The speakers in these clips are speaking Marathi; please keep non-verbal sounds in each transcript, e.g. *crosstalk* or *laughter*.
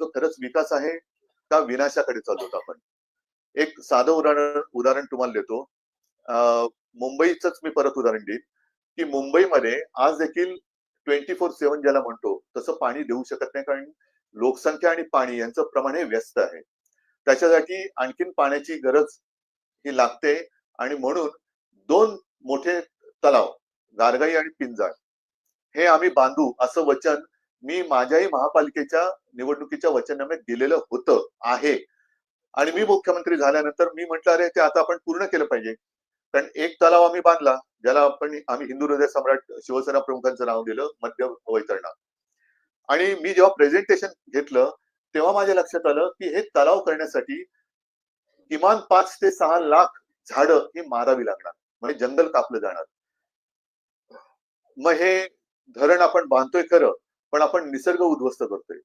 तो खरंच विकास आहे का विनाशाकडे चालतो आपण? एक साधं उदाहरण उदाहरण तुम्हाला देतो. मुंबईचंच मुंबईच मी परत उदाहरण देईन की मुंबईमध्ये आज देखील ट्वेंटी फोर सेव्हन ज्याला म्हणतो तसं पाणी देऊ शकत नाही कारण लोकसंख्या आणि पाणी यांचं प्रमाण हे व्यस्त आहे. त्याच्यासाठी आणखीन पाण्याची गरज ही लागते आणि म्हणून दोन मोठे तलाव गारगाई आणि पिंजाळ हे आम्ही बांधू असं वचन मी माझ्याही महापालिकेच्या निवडणुकीच्या वचननाम्यात दिलेलं होतं आहे. आणि मी मुख्यमंत्री झाल्यानंतर मी म्हटलं अरे ते आता आपण पूर्ण केलं पाहिजे. कारण एक तलाव आम्ही बांधला ज्याला आपण आम्ही हिंदू हृदय सम्राट शिवसेना प्रमुखांचं नाव दिलं मध्य वैतरणा. आणि मी जेव्हा प्रेझेंटेशन घेतलं तेव्हा माझ्या लक्षात आलं की हे तलाव करण्यासाठी किमान पाच ते सहा लाख झाडं ही मारावी लागणार. म्हणजे जंगल कापलं जाणार. मग हे धरण आपण बांधतोय खरं पण आपण निसर्ग उद्ध्वस्त करतोय.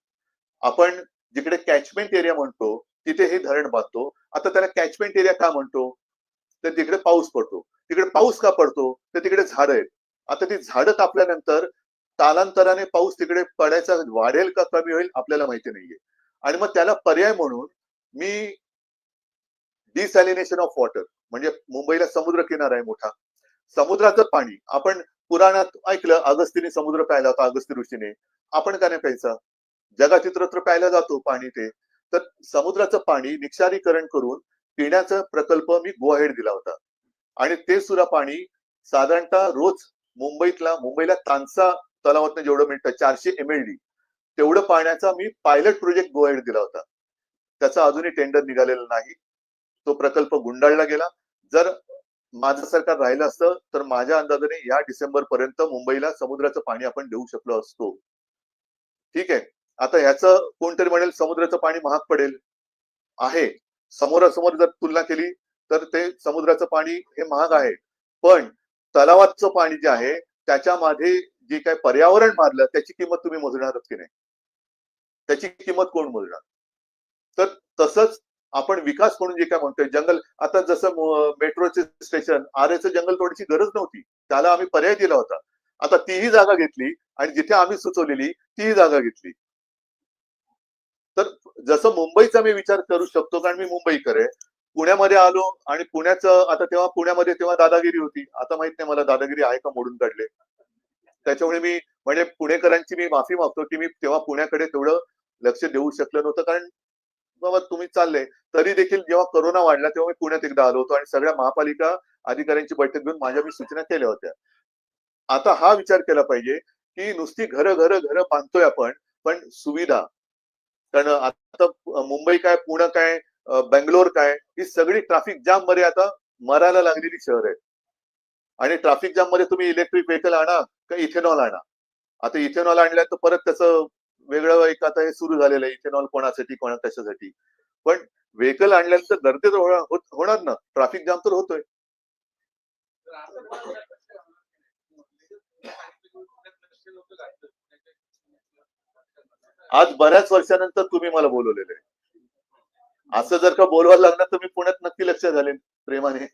आपण जिकडे कॅचमेंट एरिया म्हणतो तिथे हे धरण बांधतो. आता त्याला कॅचमेंट एरिया का म्हणतो? तर तिकडे पाऊस पडतो. तिकडे पाऊस का पडतो? तर तिकडे झाडं आहेत. आता ती झाडं कापल्यानंतर कालांतराने पाऊस तिकडे पडायचा वाढेल का कमी होईल आपल्याला माहिती नाहीये. आणि मग त्याला पर्याय म्हणून मी डिसॅलिनेशन ऑफ वॉटर म्हणजे मुंबईला समुद्र किनारा आहे मोठा. समुद्राचं पाणी आपण पुराणात ऐकलं अगस्तीने समुद्र प्यायला होता अगस्ती ऋषीने. आपण का नाही प्यायचा? जगात इतरत्र प्यायला जातो पाणी ते. तर समुद्राचं पाणी निक्षारीकरण करून पिण्याचा प्रकल्प मी गोहेड दिला होता. आणि ते सुद्धा पाणी साधारणतः रोज मुंबईतला मुंबईला तानसा तलावातनं जेवढं मिळतं चारशे एम एल डी तेवढं पाण्याचा मी पायलट प्रोजेक्ट गोहेड दिला होता. त्याचा अजूनही टेंडर निघालेला नाही. तो प्रकल्प गुंडाळला गेला. जर माझं सरकार राहिलं असतं तर माझ्या अंदाजाने या डिसेंबर पर्यंत मुंबईला समुद्राचं पाणी आपण देऊ शकलो असतो. ठीक आहे? आता ह्याचं कोणतरी म्हणेल समुद्राचं पाणी महाग पडेल. आहे. समोरासमोर जर तुलना केली तर ते समुद्राचं पाणी हे महाग आहे. पण तलावाचं पाणी जे आहे त्याच्यामध्ये जे काय पर्यावरण मारलं त्याची किंमत तुम्ही मोजणारच की नाही? त्याची किंमत कोण मोजणार? तर तसंच आपण विकास म्हणून जे काय म्हणतोय जंगल आता जसं मेट्रोचे स्टेशन आरेचं जंगल तोडीची गरज नव्हती. त्याला आम्ही पर्याय दिला होता. आता तीही जागा घेतली आणि जिथे आम्ही सुचवलेली तीही जागा घेतली. तर जसं मुंबईचा मी विचार करू शकतो कारण मी मुंबईकर आहे. पुण्यामध्ये आलो आणि पुण्याचं आता तेव्हा पुण्यामध्ये तेव्हा दादागिरी होती. आता माहीत नाही मला दादागिरी आहे का मोडून काढले. त्याच्यामुळे मी म्हणजे पुणेकरांची मी माफी मागतो की मी तेव्हा पुण्याकडे तेवढं लक्ष देऊ शकलं नव्हतं. कारण बाबा तुम्ही चालले. तरी देखील जेव्हा कोरोना वाढला तेव्हा मी पुण्यात एकदा आलो होतो आणि सगळ्या महापालिका अधिकाऱ्यांची बैठक घेऊन माझ्या मी सूचना केल्या होत्या. आता हा विचार केला पाहिजे की नुसती घर घर घर बांधतोय आपण पण सुविधा. कारण आता मुंबई काय पुणे काय बेंगलोर काय ही सगळी ट्रॅफिक जाममध्ये आता मरायला लागलेली शहर आहेत. आणि ट्रॅफिक जाममध्ये तुम्ही इलेक्ट्रिक व्हेकल आणा का इथेनॉल आणा. आता इथेनॉल आणल्या तर परत त्याचं वेगळं एक आता हे सुरू झालेलं आहे इथेनॉल कोणासाठी कोणा कशासाठी. पण व्हेकल आणल्यानंतर गर्दी तर होणार ना? ट्रॅफिक जाम तर होतोय. आज बऱ्याच वर्षानंतर तुम्ही मला बोलवलेलं आहे. असं जर का बोलवायला लागणार तर मी पुण्यात नक्की लक्ष झाले प्रेमाने.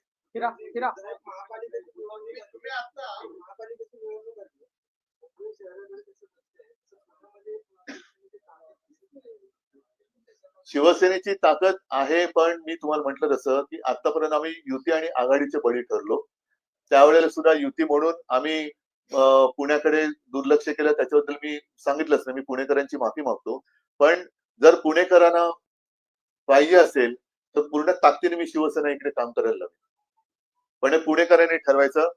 शिवसेनेची ताकद आहे पण मी तुम्हाला म्हटलं तसं की आतापर्यंत आम्ही युती आणि आघाडीचे बळी ठरलो. त्यावेळेला सुद्धा युती म्हणून आम्ही पुण्याकडे दुर्लक्ष केलं. त्याच्याबद्दल मी सांगितलंच नाही. मी पुणेकरांची माफी मागतो. पण जर पुणेकरांना पाहिजे असेल तर पूर्ण ताकदीने मी शिवसेना इकडे काम करायला लागेल. पण हे पुणेकरांनी ठरवायचं.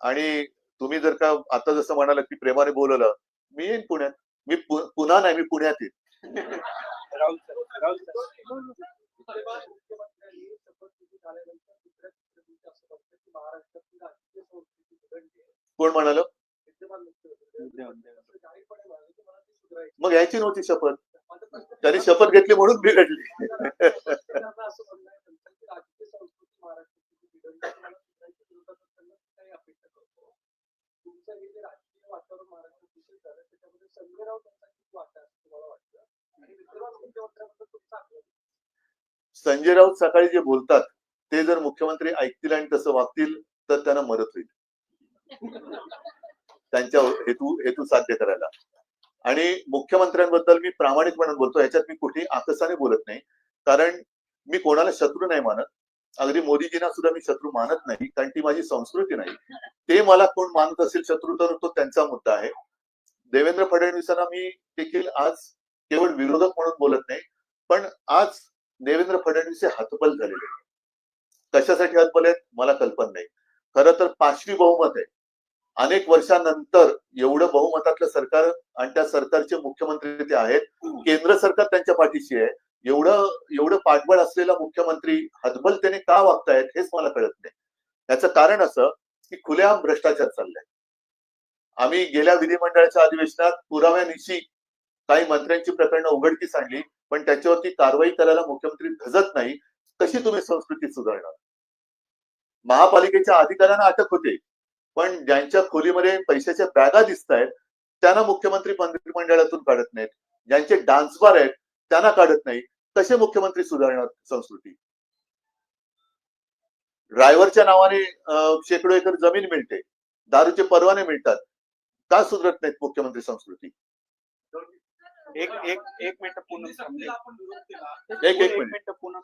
आणि तुम्ही जर का आता जसं म्हणाला की प्रेमाने बोलवलं मी येईन पुण्यात. मी पुन्हा नाही मी पुण्यात येईन. राहुल सर राहुल सर कोण म्हणाल? मग यायची नव्हती शपथ. त्यांनी शपथ घेतली म्हणून बिघडली. *laughs* संजय राऊत सकाळी जे बोलतात ते जर मुख्यमंत्री ऐकतील आणि तसं वागतील तर त्यांना मदत होईल. त्यांच्या हेतू हेतू साध्य करायला. आणि मुख्यमंत्र्यांबद्दल मी प्रामाणिकपणे बोलतो याच्यात मी कुठेही आकसाने बोलत नाही. कारण मी कोणाला शत्रू नाही मानत. अगदी मोदीजींना सुद्धा मी शत्रू मानत नाही कारण ती माझी संस्कृती नाही. ते मला कोण मानत असेल शत्रू तर तो त्यांचा मुद्दा आहे. देवेंद्र फडणवीसांना मी देखील आज केवळ विरोधक म्हणून बोलत नाही पण आज देवेंद्र फडणवीस हे हतबल झालेले. कशासाठी हतबल आहेत? मला कल्पना नाही. खरं तर पाचवी बहुमत आहे. अनेक वर्षानंतर एवढं बहुमतातलं सरकार आणि त्या सरकारचे मुख्यमंत्री ते आहेत. केंद्र सरकार त्यांच्या पाठीशी आहे. एवढं एवढं पाठबळ असलेला मुख्यमंत्री हतबलतेने का वागतायत हेच मला कळत नाही. याचं कारण असं की खुलेआम भ्रष्टाचार चाललाय. आम्ही गेल्या विधिमंडळाच्या अधिवेशनात पुराव्यानिशी काही मंत्र्यांची प्रकरणं उघडकीस आणली पण त्याच्यावरती कारवाई करायला मुख्यमंत्री धजत नाही कशी तुम्ही संस्कृती सुधारणार? महापालिकेच्या अधिकाऱ्यांना अटक होते पण ज्यांच्या खोलीमध्ये पैशाच्या बॅगा दिसत आहेत त्यांना मुख्यमंत्री मंत्रिमंडळातून काढत नाहीत. ज्यांचे डान्स बार आहेत त्यांना काढत नाही. कसे मुख्यमंत्री सुधारणार संस्कृती? ड्रायव्हरच्या नावाने शेकडो एकर जमीन मिळते. दारूचे परवाने मिळतात. का सुधारत नाहीत मुख्यमंत्री संस्कृती? एक एक एक मिनिट पूर्ण एक- एक मिनिट. मिनिट पूर्ण